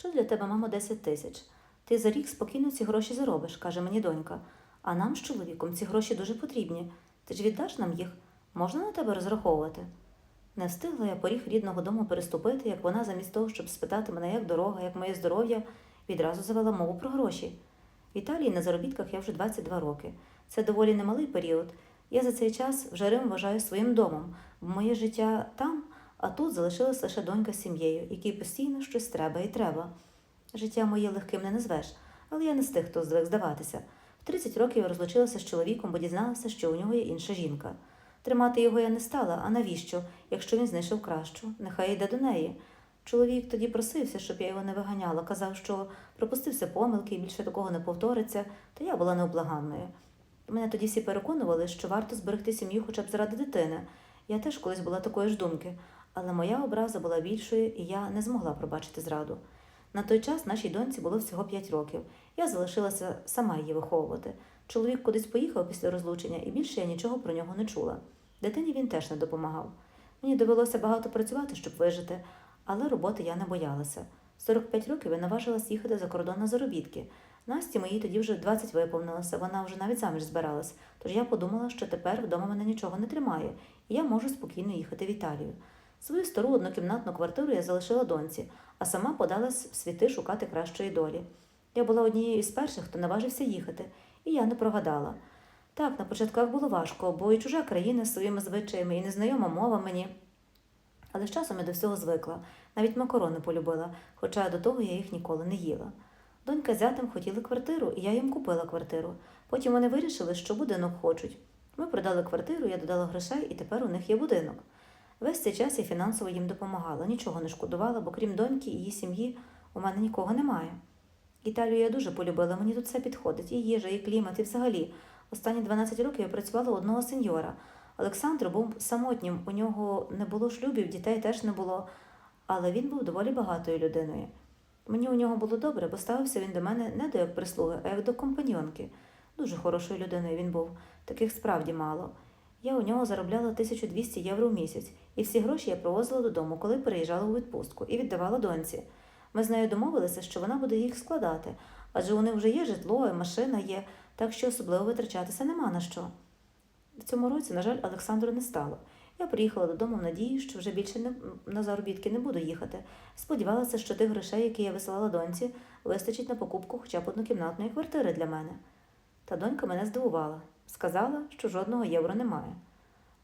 Що для тебе, мамо, 10 тисяч? Ти за рік спокійно ці гроші заробиш, каже мені донька. А нам з чоловіком ці гроші дуже потрібні. Ти ж віддаш нам їх? Можна на тебе розраховувати? Не встигла я поріг рідного дому переступити, як вона, замість того, щоб спитати мене, як дорога, як моє здоров'я, відразу завела мову про гроші. В Італії на заробітках я вже 22 роки. Це доволі немалий період. Я за цей час вже Рим вважаю своїм домом, моє життя там, а тут залишилась лише донька з сім'єю, якій постійно щось треба і треба. Життя моє легким не назвеш, але я не з тих, хто звик здаватися. В 30 років я розлучилася з чоловіком, бо дізналася, що у нього є інша жінка. Тримати його я не стала, а навіщо, якщо він знайшов кращу, нехай йде до неї. Чоловік тоді просився, щоб я його не виганяла, казав, що пропустився помилки і більше такого не повториться, та я була необлаганною. Мене тоді всі переконували, що варто зберегти сім'ю хоча б заради дитини. Я теж колись була такої ж думки, але моя образа була більшою, і я не змогла пробачити зраду. На той час нашій доньці було всього 5 років. Я залишилася сама її виховувати. Чоловік кудись поїхав після розлучення, і більше я нічого про нього не чула. Дитині він теж не допомагав. Мені довелося багато працювати, щоб вижити, але роботи я не боялася. В 45 років я наважилась їхати за кордон на заробітки. Насті моїй тоді вже 20 виповнилося, вона вже навіть заміж збиралась, тож я подумала, що тепер вдома мене нічого не тримає, і я можу спокійно їхати в Італію. Свою стару однокімнатну квартиру я залишила доньці, а сама подалась в світи шукати кращої долі. Я була однією із перших, хто наважився їхати, і я не прогадала. Так, на початках було важко, бо і чужа країна з своїми звичаями, і незнайома мова мені. Але з часом я до всього звикла, навіть макарони полюбила, хоча до того я їх ніколи не їла. Донька з зятем хотіли квартиру, і я їм купила квартиру. Потім вони вирішили, що будинок хочуть. Ми продали квартиру, я додала грошей, і тепер у них є будинок. Весь цей час я фінансово їм допомагала, нічого не шкодувала, бо крім доньки і її сім'ї у мене нікого немає. Італію я дуже полюбила, мені тут все підходить, і їжа, і клімат, і взагалі. Останні 12 років я працювала у одного сеньора. Олександр був самотнім, у нього не було шлюбів, дітей теж не було, але він був доволі багатою людиною. Мені у нього було добре, бо ставився він до мене не до як прислуги, а як до компаньонки. Дуже хорошою людиною він був, таких справді мало. Я у нього заробляла 1200 євро в місяць, і всі гроші я привозила додому, коли переїжджала у відпустку, і віддавала доньці. Ми з нею домовилися, що вона буде їх складати, адже у них вже є житло, і машина є, так що особливо витрачатися нема на що. В цьому році, на жаль, Олександру не стало. Я приїхала додому в надії, що вже більше не, на заробітки не буду їхати. Сподівалася, що тих грошей, які я висилала доньці, вистачить на покупку хоча б однокімнатної квартири для мене. Та донька мене здивувала. Сказала, що жодного євро немає.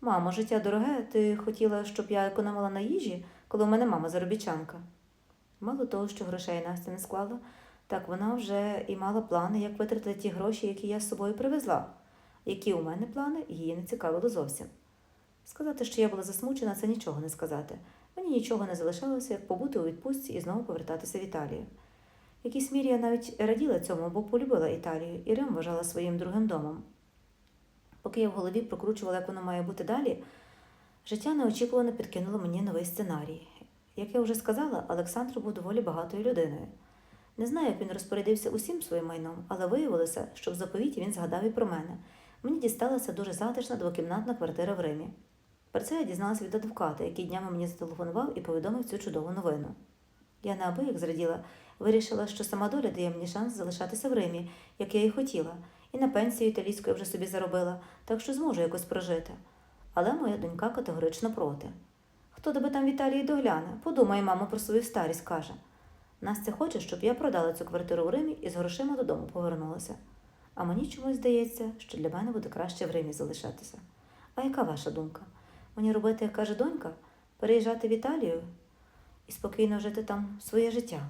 Мамо, життя дороге, ти хотіла, щоб я економила на їжі, коли у мене мама заробітчанка. Мало того, що грошей Настя не склала, так вона вже і мала плани, як витратити ті гроші, які я з собою привезла. Які у мене плани, її не цікавило зовсім. Сказати, що я була засмучена, це нічого не сказати. Мені нічого не залишалося, як побути у відпустці і знову повертатися в Італію. В мірі я навіть раділа цьому, бо полюбила Італію і Рим вважала своїм другим домом. Поки я в голові прокручувала, як воно має бути далі, життя неочікувано підкинуло мені новий сценарій. Як я вже сказала, Олександр був доволі багатою людиною. Не знаю, як він розпорядився усім своїм майном, але виявилося, що в заповіті він згадав і про мене. Мені дісталася дуже затишна двокімнатна квартира в Римі. Про це я дізналася від адвоката, який днями мені зателефонував і повідомив цю чудову новину. Я неабияк зраділа, вирішила, що сама доля дає мені шанс залишатися в Римі, як я і хотіла, і на пенсію італійську я вже собі заробила, так що зможу якось прожити. Але моя донька категорично проти. Хто тебе там в Італії догляне? Подумай, мамо, про свою старість каже. Настя хоче, щоб я продала цю квартиру в Римі і з грошима додому повернулася. А мені чомусь здається, що для мене буде краще в Римі залишатися. А яка ваша думка? Мені робити, як каже донька, переїжджати в Італію і спокійно жити там своє життя?